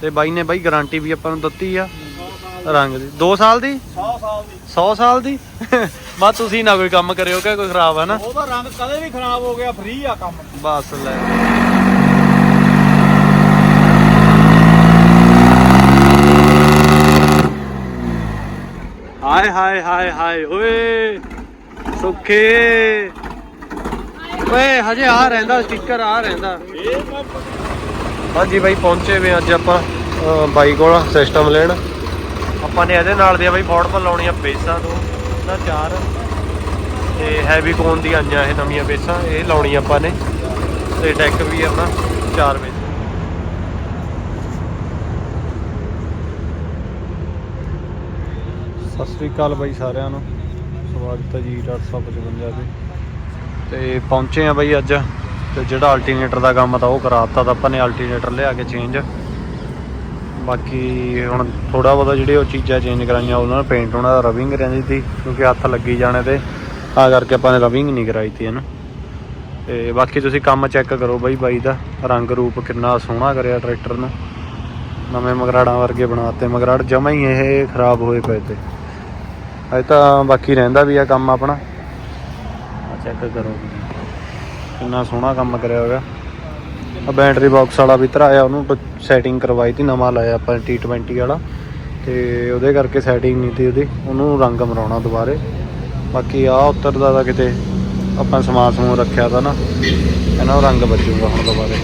ਤੇ ਬਾਈ ਨੇ ਬਾਈ ਗਾਰੰਟੀ ਵੀ ਆਪਾਂ ਨੂੰ ਦਿੱਤੀ ਆ ਰੰਗ ਦੀ। 2 ਸਾਲ ਦੀ? 100 ਸਾਲ ਦੀ। 100 ਸਾਲ ਦੀ? ਮਾ ਤੁਸੀਂ ਨਾ ਕੋਈ ਕੰਮ ਕਰਿਓ ਕਿ ਕੋਈ ਖਰਾਬ ਆ ਨਾ? ਉਹਦਾ ਰੰਗ ਕਦੇ ਵੀ ਖਰਾਬ ਹੋ ਗਿਆ ਫ੍ਰੀ ਆ ਕੰਮ। ਬਸ ਲੈ। ਹਾਏ ਹਾਏ ਹਾਏ ਹਾਏ ਓਏ ਸੁੱਖੇ। ਓਏ ਹਜੇ ਆ ਰਹਿੰਦਾ ਸਟicker ਆ ਰਹਿੰਦਾ। ਇਹ ਮੈਂ ਹਾਂਜੀ ਬਾਈ, ਪਹੁੰਚੇ ਵੇ ਅੱਜ ਆਪਾਂ ਬਾਈ ਕੋਲ ਸਿਸਟਮ ਲੈਣ। ਆਪਾਂ ਨੇ ਇਹਦੇ ਨਾਲ ਦੇ ਬਾਈ ਫੋਰਡ ਲਾਉਣੀਆਂ ਬੇਸਾਂ ਤੋਂ ਨਾ ਚਾਰ, ਤੇ ਹੈਵੀ ਕੋਨ ਦੀਆਂ ਆਈਆਂ ਇਹ ਨਵੀਆਂ ਬੇਸਾਂ, ਇਹ ਲਾਉਣੀ ਆਪਾਂ ਨੇ। ਤੇ ਡੈਕ ਵੀ ਆਪਣਾ ਚਾਰ ਬੇਸ। ਸਤਿ ਸ੍ਰੀ ਅਕਾਲ ਬਾਈ ਸਾਰਿਆਂ ਨੂੰ। ਸਵਾਗਤ ਹੈ ਜੀ 855 ਤੇ। ਤੇ ਪਹੁੰਚੇ ਆ ਬਾਈ ਅੱਜ। ਤੇ ਜਿਹੜਾ ਅਲਟਰਨੇਟਰ ਦਾ ਕੰਮ ਤਾਂ ਉਹ ਕਰਾਤਾ ਤਾਂ ਆਪਾਂ ਨੇ ਅਲਟਰਨੇਟਰ ਲਿਆ ਕੇ ਚੇਂਜ ਬਾਕੀ ਹੁਣ ਥੋੜਾ ਬਹੁਤਾ ਜਿਹੜੇ ਉਹ ਚੀਜ਼ਾਂ ਚੇਂਜ ਕਰਾਈਆਂ, ਉਹਨਾਂ ਨੂੰ ਪੇਂਟ ਉਹਨਾਂ ਦਾ ਰਬਿੰਗ ਰਹਿੰਦੀ ਸੀ, ਕਿਉਂਕਿ ਹੱਥ ਲੱਗੀ ਜਾਣੇ ਤੇ। ਆ ਕਰਕੇ ਆਪਾਂ ਨੇ ਰਬਿੰਗ ਨਹੀਂ ਕਰਾਈ ਤੀ ਇਹਨੂੰ। ਤੇ ਬਾਕੀ ਤੁਸੀਂ ਕੰਮ ਚੈੱਕ ਕਰੋ ਬਾਈ ਬਾਈ ਦਾ ਰੰਗ ਰੂਪ ਕਿੰਨਾ ਸੋਹਣਾ ਕਰਿਆ ਟਰੈਕਟਰ ਨੂੰ। ਨਵੇਂ ਮਗਰਾੜਾਂ ਵਰਗੇ ਬਣਾਤੇ ਮਗਰਾੜ ਜਮਾ ਹੀ ਇਹ ਖਰਾਬ ਹੋਏ ਪਏ ਤੇ। ਅਜੇ ਤਾਂ ਬਾਕੀ ਰਹਿੰਦਾ ਵੀ ਆ ਕੰਮ ਆਪਣਾ। ਚੈੱਕ ਕਰੋ। ਕਿੰਨਾ ਸੋਹਣਾ ਕੰਮ ਕਰਿਆ ਹੋਇਆ। ਆ ਬੈਟਰੀ ਬਾਕਸ ਵਾਲਾ ਵੀ ਧਰਾਇਆ ਉਹਨੂੰ ਸੈਟਿੰਗ ਕਰਵਾਈ ਤੀ, ਨਵਾਂ ਲਾਇਆ ਆਪਾਂ T20 ਵਾਲਾ। ਤੇ ਉਹਦੇ ਕਰਕੇ ਸੈਟਿੰਗ ਨਹੀਂ ਤੀ ਉਹਦੀ, ਉਹਨੂੰ ਰੰਗ ਮਰਾਉਣਾ ਦੁਬਾਰੇ। ਬਾਕੀ ਆ ਉੱਤਰਦਾ ਤਾਂ ਕਿਤੇ ਆਪਾਂ ਸਮਾਨ ਸਮੂਨ ਰੱਖਿਆ ਤਾਂ ਨਾ ਇਹਨਾਂ ਰੰਗ ਬਚੂਗਾ ਹੁਣ ਦੁਬਾਰੇ।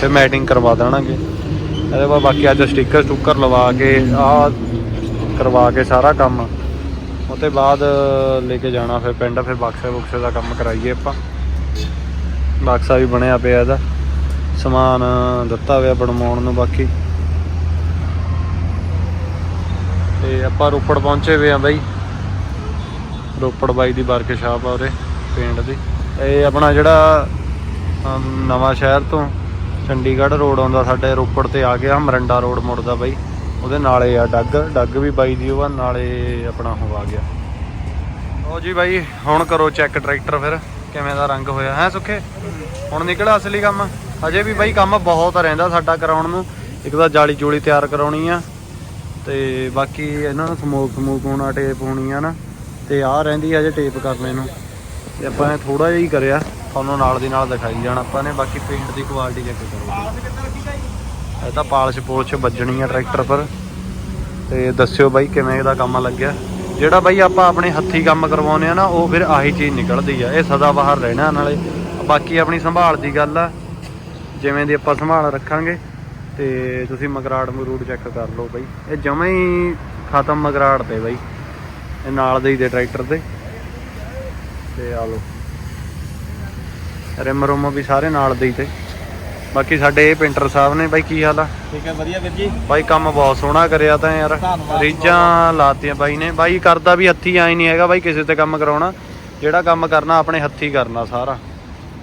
ਫਿਰ ਮੈਟਿੰਗ ਕਰਵਾ ਦੇਣਾਗੇ। ਇਹਦੇ ਬਾਅਦ ਬਾਕੀ ਅੱਜ ਸਟicker ਸਟੁੱਕਰ ਲਵਾ ਕੇ ਆ ਕਰਵਾ ਕੇ ਸਾਰਾ ਕੰਮ। ਉਹ ਤੋਂ ਬਾਅਦ ਲੈ ਕੇ ਜਾਣਾ ਫਿਰ ਪਿੰਡ, ਫਿਰ ਬਕਸੇ ਬੁਕਸੇ ਦਾ ਕੰਮ ਕਰਾਈਏ ਆਪਾਂ। ਬਕਸਾ ਵੀ ਬਣਿਆ ਪਿਆ ਇਹਦਾ। ਸਮਾਨ ਦਿੱਤਾ ਹੋਇਆ ਬਣਵਾਉਣ ਨੂੰ ਬਾਕੀ। ਤੇ ਆਪਾਂ ਰੋਪੜ ਪਹੁੰਚੇ ਹੋਏ ਆ ਬਾਈ। ਰੋਪੜ ਬਾਈ ਦੀ ਵਰਕਸ਼ਾਪ ਆ ਉਰੇ ਪਿੰਡ ਦੀ। ਇਹ ਆਪਣਾ ਜਿਹੜਾ ਅਮ, ਨਵਾਂ ਸ਼ਹਿਰ ਤੋਂ ਚੰਡੀਗੜ੍ਹ ਰੋਡ ਆਉਂਦਾ ਸਾਡੇ ਰੋਪੜ ਤੇ ਆ ਗਿਆ ਮਰੰਡਾ ਰੋਡ ਮੁੜਦਾ ਬਾਈ। ਉਹਦੇ ਨਾਲੇ ਆ ਡੱਗ ਡੱਗ ਵੀ ਬਾਈ ਦੀ ਉਹ ਆ ਨਾਲੇ ਆਪਣਾ ਉਹ ਆ ਗਿਆ। ਲਓ ਜੀ ਬਾਈ ਹੁਣ ਕਰੋ ਚੈੱਕ ਟਰੈਕਟਰ ਫਿਰ। ਕਿਵੇਂ ਦਾ ਰੰਗ ਹੋਇਆ ਹੈ ਸੁੱਖੇ? ਹੁਣ ਨਿਕਲਿਆ ਅਸਲੀ ਕੰਮ। ਅਜੇ ਵੀ ਬਾਈ ਕੰਮ ਬਹੁਤ ਰਹਿੰਦਾ ਸਾਡਾ ਕਰਾਉਣ ਨੂੰ। ਇੱਕ ਤਾਂ ਜਾਲੀ ਜੂਲੀ ਤਿਆਰ ਕਰਾਉਣੀ ਆ ਤੇ ਬਾਕੀ ਇਹਨਾਂ ਨੂੰ ਸਮੋਕ ਸਮੂਕ ਹੋਣਾ ਟੇਪ ਹੋਣੀ ਆ ਨਾ। ਤੇ ਆਹ ਰਹਿੰਦੀ ਅਜੇ ਟੇਪ ਕਰਨੇ ਨੂੰ। ਤੇ ਆਪਾਂ ਨੇ ਥੋੜਾ ਜਿਹਾ ਹੀ ਕਰਿਆ ਤੁਹਾਨੂੰ ਨਾਲ ਦੀ ਨਾਲ ਦਿਖਾਈ ਜਾਣਾ। ਆਪਾਂ ਨੇ ਬਾਕੀ ਪੇਂਟ ਦੀ ਕੁਆਲਿਟੀ ਚੈੱਕ ਕਰੋ। ਇਹ ਤਾਂ ਪਾਲਿਸ਼ ਪੋਲਿਸ਼ ਵੱਜਣੀ ਆ ਟਰੈਕਟਰ ਪਰ। ਤੇ ਦੱਸਿਓ ਬਾਈ ਕਿਵੇਂ ਇਹਦਾ ਕੰਮ ਲੱਗਿਆ। ਜਿਹੜਾ ਬਾਈ ਆਪਾਂ ਆਪਣੇ ਹੱਥੀ ਕੰਮ ਕਰਵਾਉਨੇ ਆ ਨਾ, ਉਹ ਫਿਰ ਆਹੀ ਚੀਜ਼ ਨਿਕਲਦੀ ਆ। ਇਹ ਸਦਾ ਬਾਹਰ ਰਹਿਣਾ ਨਾਲੇ। ਬਾਕੀ ਆਪਣੀ ਸੰਭਾਲ ਦੀ ਗੱਲ ਆ। ਜਿਵੇਂ ਦੀ ਆਪਾਂ ਸੰਭਾਲ ਰੱਖਾਂਗੇ। ਤੇ ਤੁਸੀਂ ਮਗਰਾੜ ਮਰੂੜ ਚੈੱਕ ਕਰ ਲਓ ਬਾਈ। ਇਹ ਜਮਾਂ ਹੀ ਖਤਮ ਮਗਰਾੜ ਤੇ ਬਾਈ। ਇਹ ਨਾਲ ਦੇ ਹੀ ਦੇ ਟਰੈਕਟਰ ਤੇ। ਤੇ ਆ ਲਓ। ਰਿਮ ਰੁਮ ਵੀ ਸਾਰੇ ਨਾਲ ਦੇ ਹੀ ਤੇ। ਬਾਕੀ ਸਾਡੇ ਇਹ ਪੇਂਟਰ ਸਾਹਿਬ ਨੇ ਬਾਈ ਕੀ ਹਾਲ ਆ? ਠੀਕ ਹੈ ਵਧੀਆ ਵੀਰ ਜੀ। ਬਾਈ ਕੰਮ ਬਹੁਤ ਸੋਹਣਾ ਕਰਿਆ ਤਾਂ ਯਾਰ। ਰੀਜਾਂ ਲਾਤੀਆਂ ਬਾਈ ਨੇ। ਬਾਈ ਕਰਦਾ ਵੀ ਹੱਥੀ ਆਈ ਨਹੀਂ ਹੈਗਾ ਬਾਈ ਕਿਸੇ ਤੇ ਕੰਮ ਕਰਾਉਣਾ। ਜਿਹੜਾ ਕੰਮ ਕਰਨਾ ਆਪਣੇ ਹੱਥੀ ਕਰਨਾ ਸਾਰਾ।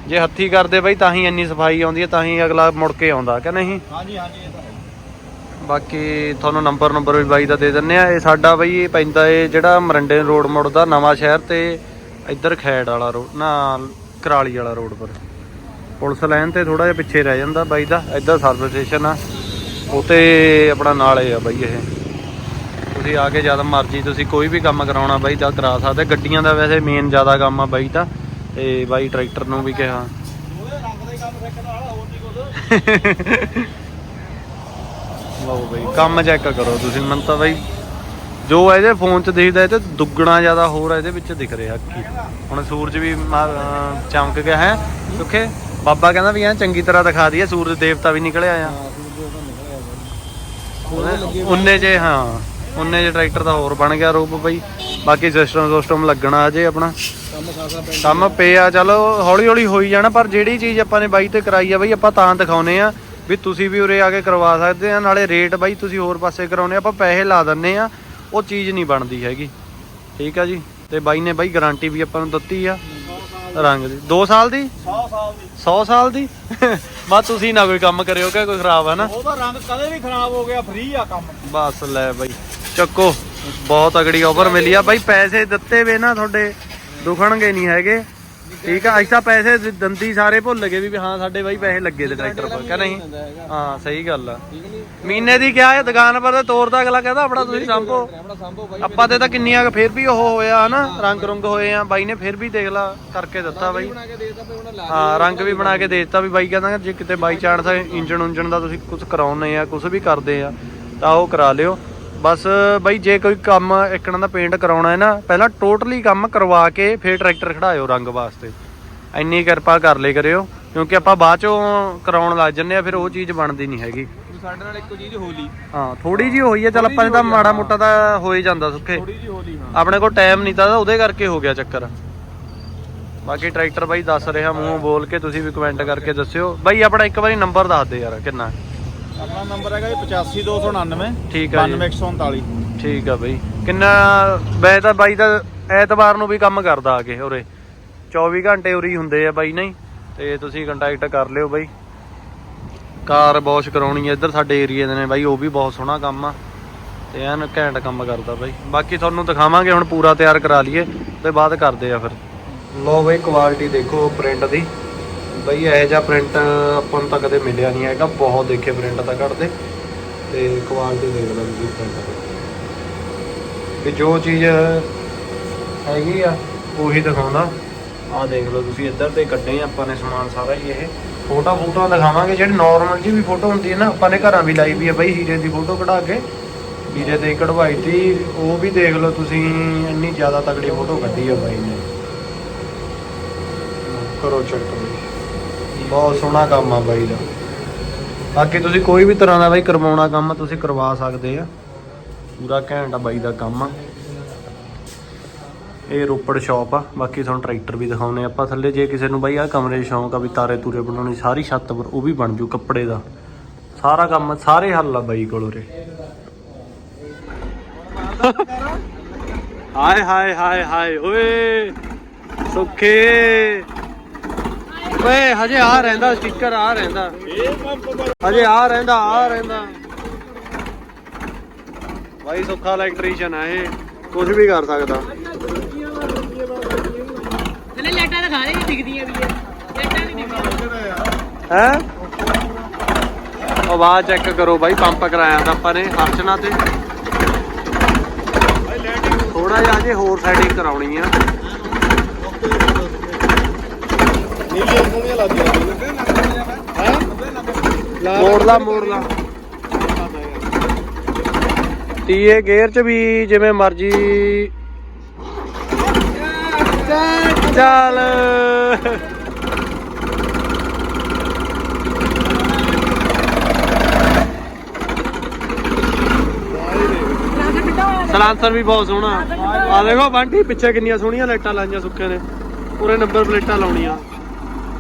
ਜੇ ਹੱਥੀ ਕਰਦੇ ਬਾਈ ਤਾਂ ਹੀ ਇੰਨੀ ਸਫ਼ਾਈ ਆਉਂਦੀ ਹੈ ਤਾਂ ਹੀ ਅਗਲਾ ਮੁੜ ਕੇ ਆਉਂਦਾ ਕਿ ਨਹੀਂ? ਹਾਂਜੀ ਹਾਂਜੀ ਇਹ ਤਾਂ ਹੈ। ਬਾਕੀ ਤੁਹਾਨੂੰ ਨੰਬਰ ਨੰਬਰ ਵੀ ਬਾਈ ਦਾ ਦੇ ਦਿੰਨੇ ਆ ਇਹ ਸਾਡਾ ਬਾਈ ਇਹ ਪੈਂਦਾ ਏ ਜਿਹੜਾ ਮਰੰਡੇ ਰੋਡ ਮੁੜਦਾ ਨਵਾਂ ਸ਼ਹਿਰ ਤੇ ਇੱਧਰ ਖੈੜ ਵਾਲਾ ਰੋਡ ਨਾ ਕਰਾਲੀ ਵਾਲਾ ਰੋਡ ਪਰ। ਪੁਲਿਸ ਲਾਈਨ ਤੇ ਥੋੜਾ ਜਿਹਾ ਪਿੱਛੇ ਰਹਿ ਜਾਂਦਾ ਬਾਈ ਦਾ, ਇੱਧਰ ਸਰਵਿਸ ਸਟੇਸ਼ਨ ਆ। ਉਹ ਆਪਣਾ ਨਾਲੇ ਆ ਬਾਈ ਇਹ। ਤੁਸੀਂ ਆ ਕੇ ਜਦ ਮਰਜ਼ੀ ਤੁਸੀਂ ਕੋਈ ਵੀ ਕੰਮ ਕਰਾਉਣਾ ਬਾਈ ਤਾਂ ਕਰਾ ਸਕਦੇ। ਗੱਡੀਆਂ ਦਾ ਵੈਸੇ ਮੇਨ ਜ਼ਿਆਦਾ ਕੰਮ ਆ ਬਾਈ ਦਾ, ਤੇ ਬਾਈ ਟਰੈਕਟਰ ਨੂੰ ਵੀ ਕਿਹਾ। ਲਓ ਬਈ, ਕੰਮ ਚੈੱਕ ਕਰੋ ਤੁਸੀਂ, ਮੈਨੂੰ ਤਾਂ ਬਈ ਜੋ ਇਹਦੇ ਫੋਨ 'ਚ ਦਿਖਦਾ ਤੇ ਦੁੱਗਣਾ ਜ਼ਿਆਦਾ ਹੋਰ ਇਹਦੇ ਵਿੱਚ ਦਿਖ ਰਿਹਾ ਕੀ ਹੁਣ ਸੂਰਜ ਵੀ ਮਾ- ਅਹ ਚਮਕ ਗਿਆ ਹੈ। ਸੁੱਖੇ ਬਾਬਾ ਕਹਿੰਦਾ ਵੀ ਐ ਚੰਗੀ ਤਰ੍ਹਾਂ ਦਿਖਾ ਦਈਏ ਸੂਰਜ ਦੇਵਤਾ ਵੀ ਨਿਕਲਿਆ ਆ। ਉਨੇ ਜੇ ਹਾਂ ਉਨੇ ਜੇ ਟਰੈਕਟਰ ਦਾ ਹੋਰ ਬਣ ਗਿਆ ਰੂਪ ਬਈ। ਬਾਕੀ ਸਿਸਟਮ ਸਿਸਟਮ ਲੱਗਣਾ ਅਜੇ ਆਪਣਾ। ਕੰਮ ਪਿਆ ਚਲੋ ਹੌਲੀ ਹੌਲੀ ਹੋਈ ਜਾਣਾ ਪਰ ਜਿਹੜੀ ਚੀਜ਼ ਆਪਾਂ ਨੇ ਬਾਈ ਤੇ ਕਰਾਈ ਆ ਬਈ ਆਪਾਂ ਤਾਂ ਦਿਖਾਉਨੇ ਆ ਵੀ ਤੁਸੀਂ ਵੀ ਉਰੇ ਆ ਕੇ ਕਰਵਾ ਸਕਦੇ ਆ ਨਾਲੇ ਰੇਟ ਬਾਈ ਤੁਸੀਂ ਹੋਰ ਪਾਸੇ ਕਰਾਉਨੇ ਆ ਆਪਾਂ ਪੈਸੇ ਲਾ ਦਿੰਨੇ ਆ ਉਹ ਚੀਜ਼ ਨਹੀਂ ਬਣਦੀ ਹੈਗੀ। ਠੀਕ ਆ ਜੀ? ਤੇ ਬਾਈ ਨੇ ਬਾਈ ਗਾਰੰਟੀ ਵੀ ਆਪਾਂ ਨੂੰ ਦਿੱਤੀ ਆ। ਰੰਗ ਦੀ। 2 ਸਾਲ ਦੀ? 100 ਸਾਲ ਦੀ। 100 ਸਾਲ ਦੀ? ਮਾ ਤੁਸੀਂ ਨਾ ਕੋਈ ਕੰਮ ਕਰਿਓ ਕਿ ਕੋਈ ਖਰਾਬ ਆ ਨਾ? ਉਹਦਾ ਰੰਗ ਕਦੇ ਵੀ ਖਰਾਬ ਹੋ ਗਿਆ ਫ੍ਰੀ ਆ ਕੰਮ। ਬਸ ਲੈ ਬਾਈ ਚੱਕੋ। ਬਹੁਤ ਅਗੜੀ ਆਫਰ ਮਿਲੀ ਆ। ਬਾਈ ਪੈਸੇ ਦਿੱਤੇ ਵੇ ਨਾ ਤੁਹਾਡੇ ਦੁਖਣਗੇ ਨਹੀਂ ਹੈਗੇ। ਠੀਕ ਆ ਐਸਾ ਪੈਸੇ ਦੰਦੀ ਸਾਰੇ ਭੁੱਲ ਗਏ ਵੀ ਹਾਂ ਸਾਡੇ ਬਾਈ ਪੈਸੇ ਲੱਗੇ ਤੇ ਟਰੈਕਟਰ ਪਰ ਕਹ ਨਹੀਂ? ਹਾਂ ਸਹੀ ਗੱਲ ਆ। ਮਹੀਨੇ ਦੀ ਕਿਹਾ ਹੈ ਦੁਕਾਨ ਪਰ ਤੇ ਤੋਰਦਾ ਅਗਲਾ ਕਹਿੰਦਾ ਆਪਣਾ ਤੁਸੀਂ ਸੰਭੋ। ਆਪਾਂ ਤੇ ਤਾਂ ਕਿੰਨੀਆਂ ਫਿਰ ਵੀ ਉਹ ਹੋਇਆ ਹਨਾ? ਰੰਗ ਰੁੰਗ ਹੋਏ ਆ ਬਾਈ ਨੇ ਫਿਰ ਵੀ ਦੇਖ ਲਾ ਕਰਕੇ ਦਿੱਤਾ ਬਾਈ। ਹਾਂ ਰੰਗ ਵੀ ਬਣਾ ਕੇ ਦੇ ਦਿੱਤਾ ਵੀ ਬਾਈ ਕਹਿੰਦਾ ਜੇ ਕਿਤੇ ਬਾਈ ਚਾਂਸ ਇੰਜਨ ਉਂਜਨ ਦਾ ਤੁਸੀਂ ਕੁਝ ਕਰਾਉਣੇ ਆ ਕੁਝ ਵੀ ਕਰਦੇ ਆ ਤਾਂ ਉਹ ਕਰਾ ਲਿਓ। ਬਸ ਬਾਈ ਜੇ ਕੋਈ ਕੰਮ ਇੱਕਣਾ ਦਾ ਪੇਂਟ ਕਰਾਉਣਾ ਹੈ ਨਾ ਪਹਿਲਾਂ ਟੋਟਲੀ ਕੰਮ ਕਰਵਾ ਕੇ ਫਿਰ ਟਰੈਕਟਰ ਖੜਾਇਓ ਰੰਗ ਵਾਸਤੇ। ਇੰਨੀ ਕਿਰਪਾ ਕਰ ਲੇ ਕਰਿਓ ਕਿਉਂਕਿ ਆਪਾਂ ਬਾਅਦ ਚੋਂ ਕਰਾਉਣ ਲੱਗ ਜੰਨੇ ਆ ਫਿਰ ਉਹ ਚੀਜ਼ ਬਣਦੀ ਨਹੀਂ ਹੈਗੀ। ਸਾਡੇ ਨਾਲ ਇੱਕੋ ਚੀਜ਼ ਹੋਲੀ। ਹਾਂ ਥੋੜੀ ਜੀ ਹੋਈ ਆ ਚੱਲ ਆਪਾਂ ਨੇ ਤਾਂ ਮਾੜਾ ਮੋਟਾ ਤਾਂ ਹੋ ਹੀ ਜਾਂਦਾ ਸੁੱਖੇ। ਥੋੜੀ ਜੀ ਹੋਲੀ ਹਾਂ। ਆਪਣੇ ਕੋਲ ਟਾਈਮ ਨਹੀਂ ਤਾਂ ਉਹਦੇ ਕਰਕੇ ਹੋ ਗਿਆ ਚੱਕਰ। ਬਾਕੀ ਟਰੈਕਟਰ ਬਾਈ ਦੱਸ ਰਿਹਾ ਮੂੰਹੋਂ ਬੋਲ ਕੇ ਤੁਸੀਂ ਵੀ ਕਮੈਂਟ ਕਰਕੇ ਦੱਸਿਓ। ਬਾਈ ਆਪਣਾ ਇੱਕ ਵਾਰੀ ਨੰਬਰ ਦੱਸ ਦੇ ਯਾਰ ਕਿੰਨਾ? ਆਪਣਾ ਨੰਬਰ ਹੈਗਾ ਜੀ 85299 ਠੀਕ ਆ ਜੀ। 9249 ਠੀਕ ਆ ਬਾਈ। ਕਿੰਨਾ ਮੈਂ ਤਾਂ ਬਾਈ ਦਾ ਐਤਵਾਰ ਨੂੰ ਵੀ ਕੰਮ ਕਰਦਾ ਆ ਕੇ ਉਰੇ। 24 ਘੰਟੇ ਉਰੀ ਹੁੰਦੇ ਆ ਬਾਈ ਨਹੀਂ? ਤੇ ਤੁਸੀਂ ਕੰਟੈਕਟ ਕਰ ਲਿਓ ਬਾਈ। ਕਾਰ ਵਾਸ਼ ਕਰਾਉਣੀ ਹੈ ਇੱਧਰ ਸਾਡੇ ਏਰੀਆ ਦੇ ਨੇ ਬਾਈ ਉਹ ਵੀ ਬਹੁਤ ਸੋਹਣਾ ਕੰਮ ਆ। ਤੇ ਐਨ ਘੈਂਟ ਕੰਮ ਕਰਦਾ ਬਾਈ। ਬਾਕੀ ਤੁਹਾਨੂੰ ਦਿਖਾਵਾਂਗੇ ਹੁਣ ਪੂਰਾ ਤਿਆਰ ਕਰਾ ਲਈਏ ਤੇ ਬਾਅਦ ਕਰਦੇ ਆ ਫਿਰ। ਲੋ ਬਾਈ ਕੁਆਲਿਟੀ ਦੇਖੋ ਪ੍ਰਿੰਟ ਦੀ। ਬਈ ਇਹੋ ਜਿਹਾ ਪ੍ਰਿੰਟ ਆਪਾਂ ਨੂੰ ਤਾਂ ਕਦੇ ਮਿਲਿਆ ਨਹੀਂ ਹੈਗਾ। ਬਹੁਤ ਦੇਖੇ ਪ੍ਰਿੰਟ ਤਾਂ ਕੱਢਦੇ ਤੇ ਕੁਆਲਿਟੀ ਦੇਖ ਲਓ ਤੁਸੀਂ ਪ੍ਰਿੰਟ ਦੀ। ਵੀ ਜੋ ਚੀਜ਼ ਹੈਗੀ ਆ, ਉਹੀ ਦਿਖਾਉਂਦਾ ਆਹ ਦੇਖ ਲਓ ਤੁਸੀਂ ਇੱਧਰ ਤੇ ਕੱਢੇ ਆਪਾਂ ਨੇ ਸਮਾਨ ਸਾਰਾ ਹੀ ਇਹ। ਫੋਟੋ ਫੋਟੋਆਂ ਦਿਖਾਵਾਂਗੇ। ਜਿਹੜੀ ਨਾਰਮਲ ਜੀ ਵੀ ਫੋਟੋ ਹੁੰਦੀ ਹੈ ਨਾ, ਆਪਾਂ ਨੇ ਘਰਾਂ ਵੀ ਲਾਈ ਵੀ ਹੈ ਬਈ ਹੀਰੇ ਦੀ ਫੋਟੋ ਕਢਾ ਕੇ। ਹੀਰੇ ਤੇ ਕਢਵਾਈ ਤੀ, ਉਹ ਵੀ ਦੇਖ ਲਓ ਤੁਸੀਂ, ਇੰਨੀ ਜ਼ਿਆਦਾ ਤਕੜੀ ਫੋਟੋ ਕੱਢੀ ਆ ਬਾਈ ਨੇ। ਕਰੋ ਚੈੱਕ ਬਹੁਤ ਸੋਹਣਾ ਕੰਮ ਆ ਬਾਈ ਦਾ। ਬਾਕੀ ਤੁਸੀਂ ਕੋਈ ਵੀ ਤਰ੍ਹਾਂ ਦਾ ਬਾਈ ਕਰਵਾਉਣਾ ਕੰਮ, ਤੁਸੀਂ ਕਰਵਾ ਸਕਦੇ ਆ। ਪੂਰਾ ਘੈਂਟ ਆ ਬਾਈ ਦਾ ਕੰਮ ਆ। ਇਹ ਰੋਪੜ ਸ਼ਾਪ ਆ, ਬਾਕੀ ਤੁਹਾਨੂੰ ਟਰੈਕਟਰ ਵੀ ਦਿਖਾਉਨੇ ਆਪਾਂ ਥੱਲੇ ਜੇ ਕਿਸੇ ਨੂੰ ਬਾਈ ਆ ਕਮਰੇ ਸ਼ੌਂਕ ਆ ਵੀ ਤਾਰੇ ਤੂਰੇ ਬਣਾਉਣੀ, ਸਾਰੀ ਛੱਤ ਪਰ ਉਹ ਵੀ ਬਣ ਜੂ ਕੱਪੜੇ ਦਾ। ਸਾਰਾ ਕੰਮ, ਸਾਰੇ ਹੱਲ ਆ ਬਾਈ ਕੋਲ ਉਰੇ। ਹਾਏ ਹਾਏ ਹਾਏ ਹਾਏ, ਓਏ। ਸੁੱਖੇ। ਓਏ ਹਜੇ ਆ ਰਹਿੰਦਾ ਸਟicker ਆ ਰਹਿੰਦਾ। ਹਜੇ ਆ ਰਹਿੰਦਾ ਆ ਰਹਿੰਦਾ। ਬਾਈ ਸੁੱਖਾ ਇਲੈਕਟ੍ਰੀਸ਼ੀਅਨ ਆ ਇਹ। ਕੁਝ ਵੀ ਕਰ ਸਕਦਾ। ਥੱਲੇ ਲਾਈਟਾਂ ਦਿਖਾ ਦੇ ਦਿਖਦੀਆਂ ਵੀ ਆ ਲਾਈਟਾਂ ਨਹੀਂ ਦਿਖਦੀਆਂ। ਹੈ? ਆਵਾਜ਼ ਚੈੱਕ ਕਰੋ ਬਾਈ ਪੰਪ ਕਰਾਇਆ ਤਾਂ ਆਪਾਂ ਨੇ ਹਰਚਨਾ ਤੇ। ਥੋੜਾ ਜਿਹਾ ਅਜੇ ਹੋਰ ਸੈਟਿੰਗ ਕਰਾਉਣੀ ਆ। ਨੀਲੀਆਂ ਸੋਹਣੀਆਂ ਲੱਗਦੀਆਂ ਹੈ ਮੋੜ ਲਾ ਮੋੜ ਲਾ ਤੀਏ ਗੇਅਰ ਚ ਵੀ ਜਿਵੇਂ ਮਰਜ਼ੀ ਚੱਲ ਸਲਾਂਸਰ ਵੀ ਬਹੁਤ ਸੋਹਣਾ ਆ ਦੇਖੋ ਬੰਟੀ ਪਿੱਛੇ ਕਿੰਨੀਆਂ ਸੋਹਣੀਆਂ ਲਾਈਟਾਂ ਲਾਈਆਂ ਸੁੱਕੇ ਨੇ ਪੂਰੇ ਨੰਬਰ ਪਲੇਟਾਂ ਲਾਉਣੀਆਂ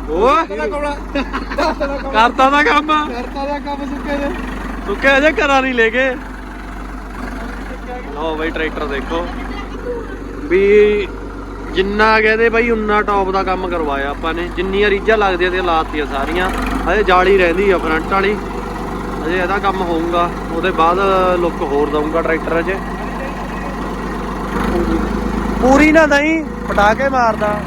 ਓਏ। ਕਰਤਾ ਦਾ ਕੰਮ। ਕਰਤਾ ਦਾ ਕੰਮ ਸੁੱਕੇ ਦੇ ਸੁੱਕੇ ਅਜੇ ਘਰਾਂ ਨਹੀਂ ਲੈ ਗਏ। ਲਓ ਬਾਈ ਟਰੈਕਟਰ ਦੇਖੋ। ਵੀ ਜਿੰਨਾ ਕਹਦੇ ਬਾਈ ਉਨਾ ਟੌਪ ਦਾ ਕੰਮ ਕਰਵਾਇਆ ਆਪਾਂ ਨੇ। ਜਿੰਨੀਆਂ ਰੀਝਾਂ ਲੱਗਦੀਆਂ ਤੇ ਲਾਤੀਆਂ ਸਾਰੀਆਂ। ਅਜੇ ਜਾਲੀ ਰਹਿੰਦੀ ਆ ਫਰੰਟ ਵਾਲੀ। ਅਜੇ ਇਹਦਾ ਕੰਮ ਹੋਊਗਾ। ਉਹਦੇ ਬਾਅਦ ਲੁੱਕ ਹੋਰ ਦਊਂਗਾ ਟਰੈਕਟਰ 'ਚ। ਪੂਰੀ ਨਾ ਨਹੀਂ ਪਟਾਕੇ ਮਾਰਦਾ।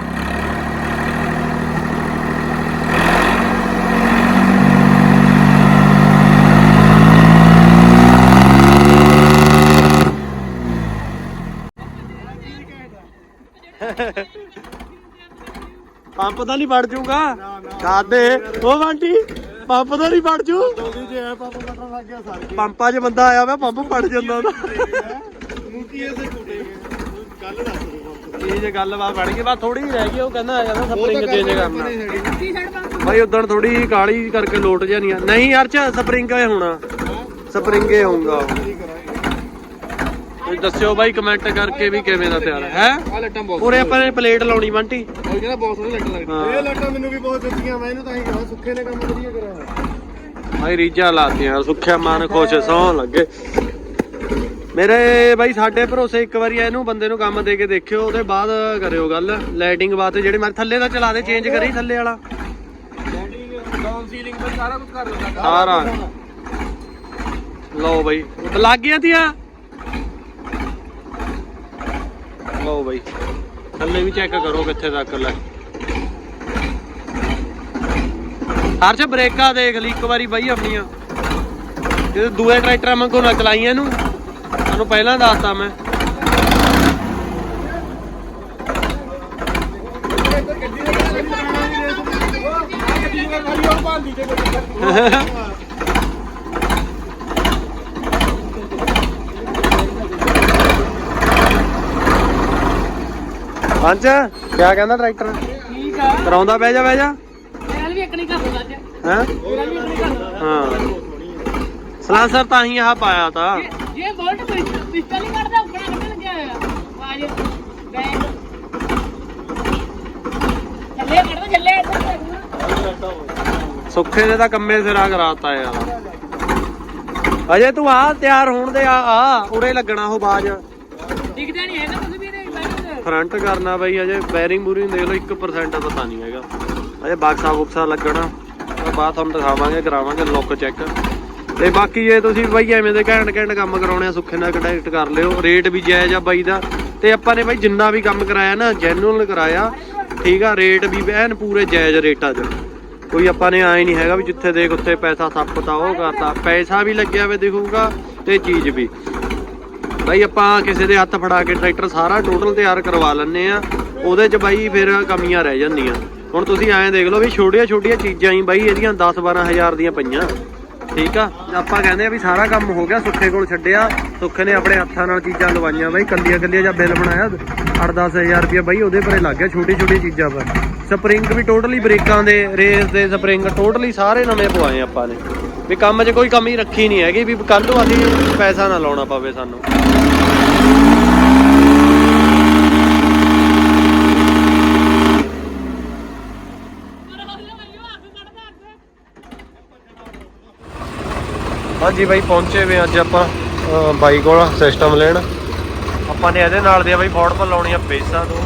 ਪੰਪ ਦਾ ਨਹੀਂ ਵੜ ਜੂਗਾ। ਕਾਦੇ ਉਹ ਬੰਟੀ ਪੰਪ ਦਾ ਨਹੀਂ ਵੜ ਜੂ। ਪੰਪ ਕੱਟਣ ਲੱਗ ਗਿਆ ਸਰ ਪੰਪਾਂ 'ਚ ਬੰਦਾ ਆਇਆ ਵਾ ਪੰਪ ਪੜ ਜਾਂਦਾ ਉਹਦਾ ਗੱਲ ਇਹ ਜੇ ਗੱਲਬਾਤ ਬਣ ਗਈ। ਬਸ ਥੋੜੀ ਰਹਿ ਗਈ ਉਹ ਕਹਿੰਦਾ ਆ ਜਾਂਦਾ ਸਪਰਿੰਗ ਚੇਂਜ ਕਰਨਾ। ਬਾਈ ਉਦੋਂ ਥੋੜੀ ਕਾਲੀ ਕਰਕੇ ਲੋਟ ਜਾਣੀਆਂ ਨਹੀਂ ਯਾਰ ਚ ਸਪਰਿੰਗ ਹੋਣਾ। ਸਪਰਿੰਗ ਹੋਊਗਾ। ਤੁਸੀਂ ਦੱਸਿਓ ਬਾਈ ਕਮੈਂਟ ਕਰਕੇ ਵੀ ਕਿਵੇਂ ਦਾ ਤਿਆਰ ਹੈ? ਆ ਲੱਟਾਂ ਬਹੁਤ ਪੂਰੇ ਆਪਾਂ ਨੇ ਪਲੇਟ ਲਾਉਣੀ ਬੰਟੀ। ਉਹ ਕਹਿੰਦਾ ਬਹੁਤ ਸੋਹਣੀ ਲੱਟਾਂ ਲੱਗਦੀ। ਹਾਂ। ਇਹ ਲੱਟਾਂ ਮੈਨੂੰ ਵੀ ਬਹੁਤ ਜੁੱਤੀਆਂ ਮੈਂ ਇਹਨੂੰ ਤਾਂ ਹੀ ਕਹਾਂ ਸੁੱਖੇ ਨੇ ਕੰਮ ਵਧੀਆ ਕਰਿਆ ਭਾਈ ਰੀਜਾ ਲਾਤੀਆਂ ਸੁੱਖਿਆ ਮਨ ਖੁਸ਼ ਸੌਂ ਲੱਗੇ। ਮੇਰੇ ਬਾਈ ਸਾਡੇ ਭਰੋਸੇ ਇੱਕ ਵਾਰੀ ਇਹਨੂੰ ਬੰਦੇ ਨੂੰ ਕੰਮ ਦੇ ਕੇ ਦੇਖਿਓ ਉਹਦੇ ਬਾਅਦ ਕਰਿਓ ਗੱਲ। ਲਾਈਟਿੰਗ ਵਾਸਤੇ ਜਿਹੜੇ ਮੈਂ ਥੱਲੇ ਦਾ ਚਲਾ ਦੇ ਚੇਂਜ ਕਰੀ ਥੱਲੇ ਵਾਲਾ। ਡਾਊਨ ਸੀਲਿੰਗ ਪਰ ਸਾਰਾ ਕੁਝ ਕਰ ਦਿੰਦਾ ਸਾਰਾ। ਲਓ ਬਾਈ ਲੱਗ ਗਿਆ ਤੀਆਂ। ਲਓ ਬਈ। ਥੱਲੇ ਵੀ ਚੈੱਕ ਕਰੋ ਕਿੱਥੇ ਤੱਕ ਲੈ। ਹਰਸ਼, ਬ੍ਰੇਕਾਂ ਦੇਖ ਲਈ, ਇੱਕ ਵਾਰੀ ਬਾਈ ਆਪਣੀਆਂ। ਜੇ ਦੂਏ ਟਰੈਕਟਰਾਂ ਮੰਗੋ ਨਾ ਚਲਾਈਆਂ ਇਹਨੂੰ, ਤੁਹਾਨੂੰ ਪਹਿਲਾਂ ਦੱਸਦਾ ਮੈਂ। ਪੰਜ ਕਿਆ ਕਹਿੰਦਾ ਟਰੈਕਟਰ ਠੀਕ ਆ। ਕਰਾਉਂਦਾ ਬਹਿ ਜਾ ਬਹਿ ਜਾ। ਮੇਰਾ ਵੀ ਇੱਕ ਨਹੀਂ ਘਰ ਅੱਜ। ਹੈ? ਮੇਰਾ ਵੀ ਇੱਕ ਨਹੀਂ ਘਰ ਹਾਂ। ਸਲਾਂਸਰ ਤਾਂ ਹੀ ਆਹ ਪਾਇਆ ਤਾਂ। ਜੇ ਬੋਲਟ ਪਿਸਟਲ ਨਹੀਂ ਕੱਢਦਾ ਉੱਪਰ ਕੱਢਣ ਲੱਗਿਆ ਹੋਇਆ? ਆਜ ਬੈਗ ਥੱਲੇ ਕੱਢਦਾ ਥੱਲੇ ਸੁੱਖੇ ਨੇ ਤਾਂ ਕੰਮੇ ਸਿਰਾ ਕਰਾਤਾ ਯਾਰ ਅਜੇ ਤੂੰ ਆ ਤਿਆਰ ਹੋਣ ਦੇ ਆ ਆ ਉਰੇ ਲੱਗਣਾ ਉਹ ਬਾਜ ਦਿਖਦਾ ਨਹੀਂ ਹੈਗਾ ਤੁਸੀਂ ਵੀ ਇਹਦੇ ਬੈਗ ਫਰੰਟ ਕਰਨਾ ਬਈ, ਅਜੇ ਬੈਰਿੰਗ ਬੂਰਿੰਗ ਦੇਖ ਲਓ 1% ਪਤਾ ਨਹੀਂ ਹੈਗਾ। ਅਜੇ ਬਾਕਸਾ ਬੁਕਸਾ ਲੱਗਣਾ। ਬਾਅਦ ਤੁਹਾਨੂੰ ਦਿਖਾਵਾਂਗੇ, ਕਰਾਵਾਂਗੇ ਲੁੱਕ ਚੈੱਕ ਤੇ ਬਾਕੀ ਜੇ ਤੁਸੀਂ ਬਾਈ ਐਵੇਂ ਦੇ ਘੈਂਟ ਘੈਂਟ ਕੰਮ ਕਰਾਉਣੇ ਆ, ਸੁੱਖੇ ਨਾਲ ਕੰਟੈਕਟ ਕਰ ਲਿਓ। ਰੇਟ ਵੀ ਜਾਇਜ਼ ਆ ਬਾਈ ਦਾ। ਤੇ ਆਪਾਂ ਨੇ ਬਾਈ ਜਿੰਨਾ ਵੀ ਕੰਮ ਕਰਾਇਆ ਨਾ ਜੈਨੂਅਲ ਕਰਾਇਆ। ਠੀਕ ਆ ਰੇਟ ਵੀ ਐਨ ਪੂਰੇ ਜਾਇਜ਼ ਰੇਟਾਂ 'ਚ ਕੋਈ ਆਪਾਂ ਨੇ ਆਏ ਨਹੀਂ ਹੈਗਾ ਵੀ ਜਿੱਥੇ ਦੇਖ ਉੱਥੇ ਪੈਸਾ ਥੱਪਤਾ ਉਹ ਕਰਤਾ ਪੈਸਾ ਵੀ ਲੱਗਿਆ ਵੇ ਦਿਖੂਗਾ, ਤੇ ਚੀਜ਼ ਵੀ। ਬਾਈ ਆਪਾਂ ਕਿਸੇ ਦੇ ਹੱਥ ਫੜਾ ਕੇ ਟਰੈਕਟਰ ਸਾਰਾ ਟੋਟਲ ਤਿਆਰ ਕਰਵਾ ਲੈਂਦੇ ਆ। ਉਹਦੇ 'ਚ ਬਾਈ ਫਿਰ ਕਮੀਆਂ ਰਹਿ ਜਾਂਦੀਆਂ। ਹੁਣ ਤੁਸੀਂ ਐਂ ਦੇਖ ਲਓ ਵੀ ਛੋਟੀਆਂ ਛੋਟੀਆਂ ਚੀਜ਼ਾਂ ਹੀ ਬਾਈ, ਇਹਦੀਆਂ 10 12 ਹਜ਼ਾਰ ਦੀਆਂ ਪਈਆਂ। ਠੀਕ ਆ? ਆਪਾਂ ਕਹਿੰਦੇ ਆ ਵੀ ਸਾਰਾ ਕੰਮ ਹੋ ਗਿਆ, ਸੁੱਖੇ ਕੋਲ ਛੱਡਿਆ। ਸੁੱਖੇ ਨੇ ਆਪਣੇ ਹੱਥਾਂ ਨਾਲ ਚੀਜ਼ਾਂ ਲਵਾਈਆਂ ਬਾਈ, ਕੱਲੀਆਂ ਕੱਲੀਆਂ ਜਾਂ ਬਿੱਲ ਬਣਾਇਆ। 8-10000 ਰੁਪਏ ਬਾਈ ਉਹਦੇ ਪਰੇ ਲੱਗ ਗਿਆ, ਛੋਟੀ ਛੋਟੀ ਚੀਜ਼ਾਂ ਪਰ। ਸਪਰਿੰਗ ਵੀ ਟੋਟਲੀ ਬ੍ਰੇਕਾਂ ਦੇ ਰੇਸ ਦੇ ਸਪਰਿੰਗ ਟੋਟਲੀ ਸਾਰੇ ਨਵੇਂ ਪਵਾਏ ਆਪਾਂ ਨੇ। ਵੀ ਕੰਮ 'ਚ ਕੋਈ ਕਮੀ ਰੱਖੀ ਨਹੀਂ ਹੈਗੀ, ਵੀ ਕੱਲ ਨੂੰ ਅਸੀਂ ਪੈਸਾ ਨਾ ਲਾਉਣਾ ਪਵੇ ਸਾਨੂੰ। ਹਾਂਜੀ ਬਾਈ, ਪਹੁੰਚੇ ਵੇ ਅੱਜ ਆਪਾਂ, ਅਹ, ਬਾਈ ਕੋਲ ਸਿਸਟਮ ਲੈਣ। ਆਪਾਂ ਨੇ ਇਹਦੇ ਨਾਲ ਦੀਆਂ ਬਾਈ ਫੋਰਡ ਪਰ ਲਾਉਣੀਆਂ ਬੇਸਾਂ ਦੋ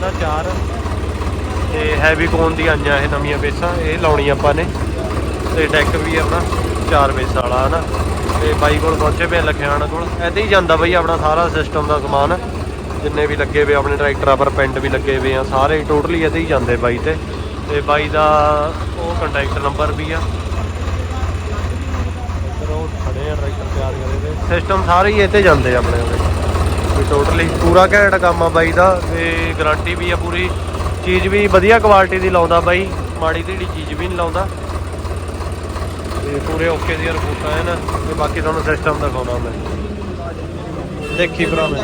ਨਾ ਚਾਰ, ਤੇ ਹੈਵੀ ਕੋਨ ਦੀਆਂ ਆਈਆਂ ਇਹ ਨਵੀਆਂ ਬੇਸਾਂ ਇਹ ਲਾਉਣੀ ਆਪਾਂ ਨੇ। ਤੇ ਡੈਕ ਵੀ ਆਪਣਾ, ਚਾਰ ਬੇਸਾਂ ਵਾਲਾ, ਹਨਾ? ਤੇ ਬਾਈ ਕੋਲ ਪਹੁੰਚੇ ਵੇ ਲਖਿਆਣ ਕੋਲ। ਐਦੇ ਹੀ ਜਾਂਦਾ ਬਾਈ ਆਪਣਾ ਸਾਰਾ ਸਿਸਟਮ ਦਾ ਸਮਾਨ। ਜਿੰਨੇ ਵੀ ਲੱਗੇ ਵੇ ਆਪਣੇ ਟਰੈਕਟਰਾਂ ਪਰ ਪਿੰਡ ਵੀ ਲੱਗੇ ਵੇ ਆ, ਸਾਰੇ ਟੋਟਲੀ ਇਹਦੇ ਹੀ ਜਾਂਦੇ ਬਾਈ ਤੇ। ਤੇ ਬਾਈ ਦਾ ਉਹ ਕੰਟੈਕਟ ਨੰਬਰ ਵੀ ਆ। ਇੱਧਰ ਉਹ ਖੜੇ ਆ ਟਰੈਕਟਰ ਤਿਆਰ ਕਰੇ ਦੇ ਸਿਸਟਮ ਸਾਰੇ ਹੀ ਇੱਥੇ ਜਾਂਦੇ ਆ ਆਪਣੇ ਉਹਦੇ ਵੀ ਟੋਟਲੀ ਪੂਰਾ ਘੈਂਟ ਕੰਮ ਆ ਬਾਈ ਦਾ, ਤੇ ਗਾਰੰਟੀ ਵੀ ਆ ਪੂਰੀ। ਚੀਜ਼ ਵੀ ਵਧੀਆ ਕੁਆਲਿਟੀ ਦੀ ਲਾਉਂਦਾ ਬਾਈ। ਮਾੜੀ ਢੀੜੀ ਚੀਜ਼ ਵੀ ਨਹੀਂ ਲਾਉਂਦਾ। ਤੇ ਪੂਰੇ ਓਕੇ ਦੀਆਂ ਰਿਪੋਰਟਾਂ ਹਨ ਤੇ ਬਾਕੀ ਤੁਹਾਨੂੰ ਸਿਸਟਮ ਦਿਖਾਉਣਾ ਮੈਂ। ਦੇਖੀ ਭਰਾ ਮੈਂ।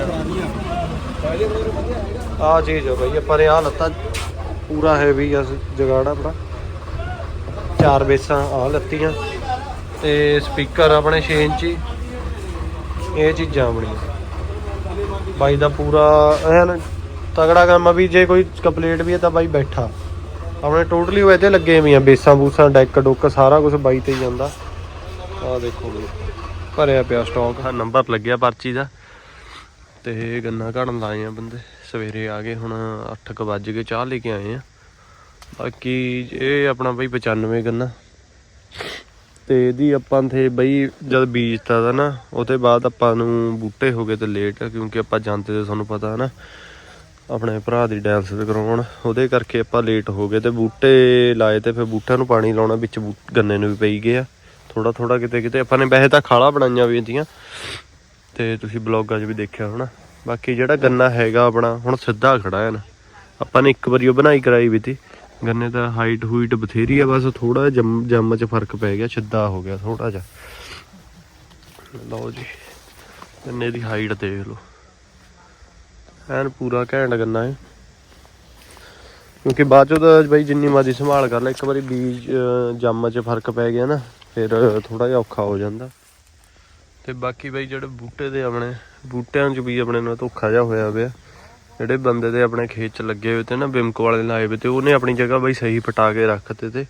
ਆ ਚੀਜ਼ ਆ ਬਾਈ, ਆਪਾਂ ਨੇ ਆ ਲੱਤਾ ਪੂਰਾ ਹੈਵੀ ਆ, ਜਗਾੜਾ ਆਪਣਾ ਚਾਰ ਬੇਸਾਂ ਆ ਲੱਤੀਆਂ, ਤੇ ਸਪੀਕਰ ਆਪਣੇ 6 ਇੰਚੀ। ਇਹ ਚੀਜ਼ਾਂ ਆਪਣੀਆਂ। ਬਾਈ ਦਾ ਪੂਰਾ ਐਨ ਤਗੜਾ ਕੰਮ ਆ ਵੀ, ਜੇ ਕੋਈ ਕੰਪਲੀਟ ਵੀ ਹੈ ਤਾਂ ਬਾਈ ਬੈਠਾ। ਆਪਣੇ ਟੋਟਲੀ ਉਹ ਇਹਦੇ ਲੱਗੇ ਹੋਈਆਂ, ਬੇਸਾਂ ਬੂਸਾਂ, ਡੈਕ ਡੁੱਕ, ਸਾਰਾ ਕੁਝ ਬਾਈ ਤੇ ਹੀ ਜਾਂਦਾ। ਆ ਦੇਖੋ ਬਈ ਭਰਿਆ ਪਿਆ ਸਟਾਕ ਆ ਨੰਬਰ ਲੱਗਿਆ ਪਰਚੀ ਦਾ। ਤੇ ਗੰਨਾ ਘੜਨ ਲਾਏ ਆ ਬੰਦੇ, ਸਵੇਰੇ ਆ ਗਏ ਹੁਣ 8:00 ਵੱਜ ਕੇ ਚਾਹ ਲੈ ਕੇ ਆਏ ਆ। ਬਾਕੀ ਇਹ ਆਪਣਾ ਬਈ 95 ਗੰਨਾ। ਤੇ ਇਹਦੀ ਆਪਾਂ ਤੇ ਬਈ ਜਦ ਬੀਜਤਾ ਦਾ ਨਾ, ਉਹਦੇ ਬਾਅਦ ਆਪਾਂ ਨੂੰ ਬੂਟੇ ਹੋ ਗਏ ਤੇ ਲੇਟ ਕਿਉਂਕਿ ਆਪਾਂ ਜਾਂਦੇ ਤੇ ਤੁਹਾਨੂੰ ਪਤਾ ਹੈ ਨਾ। ਆਪਣੇ ਭਰਾ ਦੀ ਡਾਇਲਸਿਸ ਕਰਾਉਣ। ਉਹਦੇ ਕਰਕੇ ਆਪਾਂ ਲੇਟ ਹੋ ਗਏ ਤੇ ਬੂਟੇ ਲਾਏ ਤੇ ਫਿਰ ਬੂਟਿਆਂ ਨੂੰ ਪਾਣੀ ਲਾਉਣਾ, ਵਿੱਚ ਬੂ- ਗੰਨੇ ਨੂੰ ਵੀ ਪਈ ਗਏ ਆ। ਥੋੜਾ ਥੋੜਾ ਕਿਤੇ ਕਿਤੇ ਆਪਾਂ ਨੇ ਵੈਸੇ ਤਾਂ ਖਾਲਾ ਬਣਾਈਆਂ ਵੀ ਹੁੰਦੀਆਂ। ਤੇ ਤੁਸੀਂ ਬਲੌਗਾਂ 'ਚ ਵੀ ਦੇਖਿਆ ਹੋਣਾ। ਬਾਕੀ ਜਿਹੜਾ ਗੰਨਾ ਹੈਗਾ ਆਪਣਾ, ਹੁਣ ਸਿੱਧਾ ਖੜਾ ਹੈ ਨਾ। ਆਪਾਂ ਨੇ ਇੱਕ ਵਾਰੀ ਉਹ ਬਣਾਈ ਕਰਾਈ ਵੀ ਤੀ। ਗੰਨੇ ਦਾ ਹਾਈਟ ਹੂਈਟ ਬਥੇਰੀ ਆ, ਬਸ ਥੋੜਾ ਜੰਮ ਜੰਮ 'ਚ ਫ਼ਰਕ ਪੈ ਗਿਆ, ਸਿੱਧਾ ਹੋ ਗਿਆ ਥੋੜਾ ਜਿਹਾ। ਲਓ ਜੀ, ਗੰਨੇ ਦੀ ਹਾਈਟ ਦੇਖ ਲਓ। ਐਨ ਪੂਰਾ ਘੈਂਟ ਗੰਨਾ ਹੈ ਕਿਉਂਕਿ ਬਾਅਦ ਚੋਂ ਤਾਂ ਬਈ ਜਿੰਨੀ ਮਰਜ਼ੀ ਸੰਭਾਲ ਕਰ ਲੈ ਇੱਕ ਵਾਰੀ ਬੀਜ ਅਹ, ਜੰਮ 'ਚ ਫ਼ਰਕ ਪੈ ਗਿਆ ਨਾ ਫਿਰ ਥੋੜਾ ਜਿਹਾ ਔਖਾ ਹੋ ਜਾਂਦਾ। ਤੇ ਬਾਕੀ ਬਈ ਜਿਹੜੇ ਬੂਟੇ ਦੇ ਆਪਣੇ ਬੂਟਿਆਂ 'ਚ ਵੀ ਆਪਣੇ ਨਾਲ ਧੋਖਾ ਜਿਹਾ ਹੋਇਆ ਪਿਆ। ਜਿਹੜੇ ਬੰਦੇ ਦੇ ਆਪਣੇ ਖੇਤ 'ਚ ਲੱਗੇ ਹੋਏ ਤੇ ਨਾ ਬਿਮਕੋ ਵਾਲੇ ਲਾਏ ਹੋਏ ਤੇ ਉਹਨੇ ਆਪਣੀ ਜਗ੍ਹਾ ਬਈ ਸਹੀ ਪਟਾ ਕੇ ਰੱਖਤੇ ਤੇ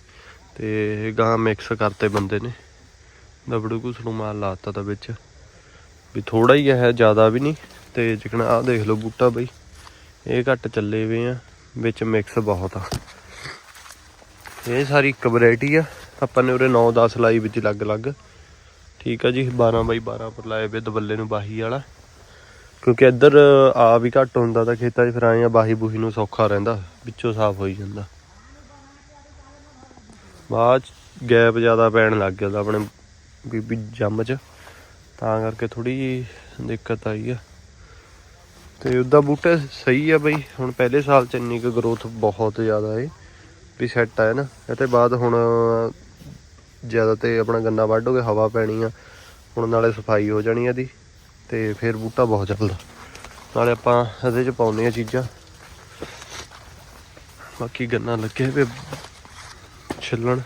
ਤੇ ਗਾਂ ਮਿਕਸ ਕਰਤੇ ਬੰਦੇ ਨੇ। ਦਬੜੂ ਘੁਸੜੂ ਮਾਲ ਲਾਤਾ ਤਾਂ ਵਿੱਚ। ਵੀ ਥੋੜਾ ਹੀ ਹੈ ਜ਼ਿਆਦਾ ਵੀ ਨਹੀਂ। ਤੇ ਜਿਕਣਾ ਆਹ ਦੇਖ ਲਓ ਬੂਟਾ ਬਈ। ਇਹ ਘੱਟ ਚੱਲੇ ਵੇ ਆ, ਵਿੱਚ ਮਿਕਸ ਬਹੁਤ ਆ। ਇਹ ਸਾਰੀ ਇੱਕ ਵੈਰਾਈਟੀ ਆ, ਆਪਾਂ ਨੇ ਉਰੇ 9-10 ਲਾਈ ਵਿੱਚ ਅਲੱਗ-ਅਲੱਗ। ਠੀਕ ਆ ਜੀ 12 ਬਾਈ 12 ਪਰ ਲਾਏ ਵੇ ਦਬੱਲੇ ਨੂੰ ਬਾਹੀ ਵਾਲਾ। ਕਿਉਂਕਿ ਇੱਧਰ ਆ ਵੀ ਘੱਟ ਹੁੰਦਾ ਤਾਂ ਖੇਤਾਂ 'ਚ ਫਿਰ ਆਏ ਆ, ਬਾਹੀ ਬੂਹੀ ਨੂੰ ਸੌਖਾ ਰਹਿੰਦਾ, ਵਿੱਚੋਂ ਸਾਫ਼ ਹੋਈ ਜਾਂਦਾ। ਬਾਅਦ 'ਚ ਗੈਪ ਜ਼ਿਆਦਾ ਪੈਣ ਲੱਗ ਗਿਆ ਆਪਣੇ ਬੀਬੀ ਜੰਮ ਚ। ਤਾਂ ਕਰਕੇ ਥੋੜੀ ਦਿੱਕਤ ਆਈ ਆ। ਤੇ ਉਹਦਾ ਬੂਟਾ ਸਹੀ ਆ ਬਈ। ਹੁਣ ਪਹਿਲੇ ਸਾਲ ਚ ਇੰਨੀ ਕੁ ਗਰੋਥ ਬਹੁਤ ਜ਼ਿਆਦਾ ਏ, ਵੀ ਸੈੱਟ ਆ ਨਾ। ਇਹ ਤੇ ਬਾਅਦ ਹੁਣ ਜ਼ਿਆਦਾ ਤੇ ਆਪਣਾ ਗੰਨਾ ਵੱਢੋਗੇ, ਹਵਾ ਪੈਣੀ ਆ। ਹੁਣ ਨਾਲੇ ਸਫ਼ਾਈ ਹੋ ਜਾਣੀ ਆ ਇਹਦੀ, ਤੇ ਫਿਰ ਬੂਟਾ ਬਹੁਤ ਚੱਲਦਾ। ਨਾਲੇ ਆਪਾਂ ਇਹਦੇ ਚ ਪਾਉਂਦੇ ਆ ਚੀਜ਼ਾਂ। ਬਾਕੀ ਗੰਨਾ ਲੱਗੇ ਵੇ ਛਿੱਲਣ।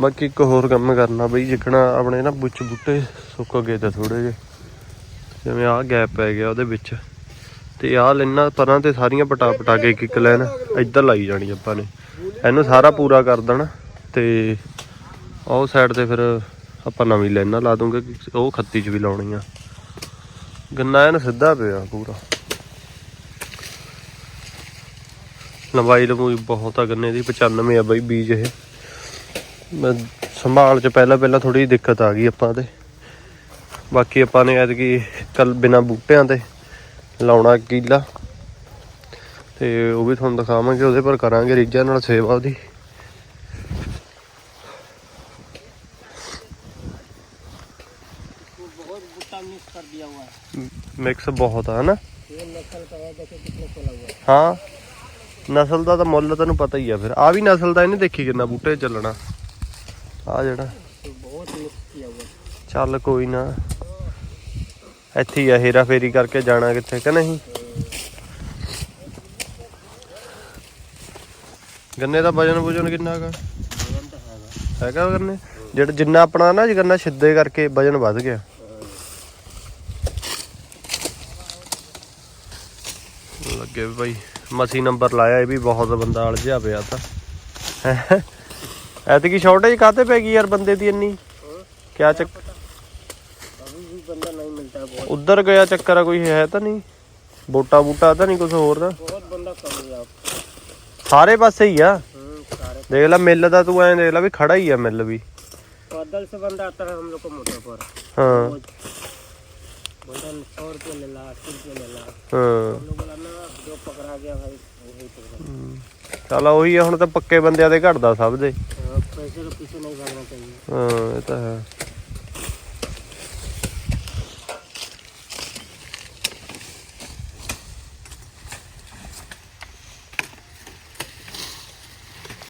ਬਾਕੀ ਇੱਕ ਹੋਰ ਕੰਮ ਕਰਨਾ ਬਈ, ਜਿੱਕਣਾ ਆਪਣੇ ਨਾ ਬੁੱਚ ਬੂਟੇ ਸੁੱਕ ਗਏ ਤੇ ਥੋੜੇ ਜਿਹੇ। ਜਿਵੇਂ ਆਹ ਗੈਪ ਪੈ ਗਿਆ ਉਹਦੇ ਵਿੱਚ। ਤੇ ਆਹ ਲੈਣਾ ਪਰਾਂ ਤੇ ਸਾਰੀਆਂ ਪਟਾ ਪਟਾ ਕੇ ਇੱਕ ਇੱਕ ਲੈਣ ਇੱਧਰ ਲਾਈ ਜਾਣੀ ਆਪਾਂ ਨੇ। ਇਹਨੂੰ ਸਾਰਾ ਪੂਰਾ ਕਰ ਦੇਣਾ ਤੇ ਉਹ ਸਾਈਡ ਤੇ ਫਿਰ ਆਪਾਂ ਨਵੀਂ ਲੈਣਾ ਲਾ ਦੂੰਗੇ, ਉਹ ਖੱਤੀ 'ਚ ਵੀ ਲਾਉਣੀ ਆ। ਗੰਨਾ ਇਹਨੂੰ ਸਿੱਧਾ ਪਿਆ ਪੂਰਾ। ਲੰਬਾਈ ਲੰਬੂਈ ਬਹੁਤ ਆ ਗੰਨੇ ਦੀ 95 ਆ ਬਈ ਬੀਜ ਇਹ। ਸੰਭਾਲ ਚ ਪਹਿਲਾਂ ਪਹਿਲਾਂ ਥੋੜੀ ਦਿੱਕਤ ਆ ਗਈ ਆਪਾਂ ਤੇ। ਬਾਕੀ ਆਪਾਂ ਨੇ ਐਤਕੀ ਕੱਲ ਬਿਨਾ ਬੂਟਿਆਂ ਦੇ ਲਾਉਣਾ ਕੀਲਾ। ਤੇ ਉਹ ਵੀ ਤੁਹਾਨੂੰ ਦਿਖਾਵਾਂਗੇ, ਉਹਦੇ ਪਰ ਕਰਾਂਗੇ ਰੀਜਾ ਨਾਲ ਸੇਵਾ ਉਹਦੀ। ਮਿਕਸ ਬਹੁਤ ਆ ਨਾ। ਹਾਂ। ਨਸਲ ਦਾ ਤਾਂ ਮੁੱਲ ਤੈਨੂੰ ਪਤਾ ਹੀ ਆ ਫਿਰ। ਆ ਵੀ ਨਸਲ ਦਾ ਇਹਨੇ ਦੇਖੀ ਕਿੰਨਾ ਬੂਟੇ ਚੱਲਣਾ। ਆ ਜਿਹੜਾ। ਚੱਲ ਕੋਈ ਨਾ। ਇੱਥੇ ਹੀ ਆ ਹੇਰਾ ਫੇਰੀ ਕਰਕੇ ਜਾਣਾ ਕਿੱਥੇ ਕਿ ਨਹੀਂ? ਗੰਨੇ ਦਾ ਵਜਨ ਵਜਨ ਕਿੰਨਾ ਹੈਗਾ ਹੈਗਾ ਗੰਨੇ? ਜਿਹੜਾ ਜਿੰਨਾ ਆਪਣਾ ਨਾ ਗੰਨਾ ਸਿੱਧੇ ਕਰਕੇ ਵਜਨ ਵੱਧ ਗਿਆ। ਲੱਗੇ ਭਾਈ ਮਸੀ ਨੰਬਰ ਲਾਇਆ ਇਹ ਵੀ ਬਹੁਤ ਬੰਦਾ ਅਲਝਿਆ ਪਿਆ ਤਾਂ। ਐਤਕੀ ਸ਼ਾਰਟੇਜ ਕਾਤੇ ਪੈ ਗਈ ਯਾਰ ਬੰਦੇ ਦੀ ਇੰਨੀ ਕਿਆ ਚੱਕ अभी भी बंदा नहीं मिलता है बहुत ਉਧਰ ਗਿਆ ਚੱਕਰ ਆ ਕੋਈ ਹੈ ਤਾਂ ਨਹੀਂ ਬੋਟਾ ਬੂਟਾ ਤਾਂ ਨਹੀਂ ਕੁਝ ਹੋਰ ਦਾ बहुत बंदा कम है आप ਸਾਰੇ ਪਾਸੇ ਹੀ ਆ हम्म, सारे ਦੇਖ ਲੈ ਮਿੱਲ ਦਾ ਤੂੰ ਐਂ ਦੇਖ ਲੈ ਵੀ खड़ा ਹੀ ਆ ਮਿੱਲ ਵੀ पैदल से बंदा आता है हम लोग को मोटर पर ਹਾਂ बंदा सौ रुपये ले ला अस्सी रुपये ले ला ਹਾਂ हम लोग बोला ना जो पकड़ा गया भाई वही पकड़ा ਚੱਲ ਉਹੀ ਆ ਹੁਣ ਤਾਂ ਪੱਕੇ ਬੰਦਿਆਂ ਦੇ ਘਟਦਾ ਸਭ ਦੇ। ਪੈਸੇ ਦਾ ਪਿੱਛੇ ਨਹੀਂ ਕਰਨਾ ਚਾਹੀਦਾ। ਹਾਂ ਇਹ ਤਾਂ ਹੈ।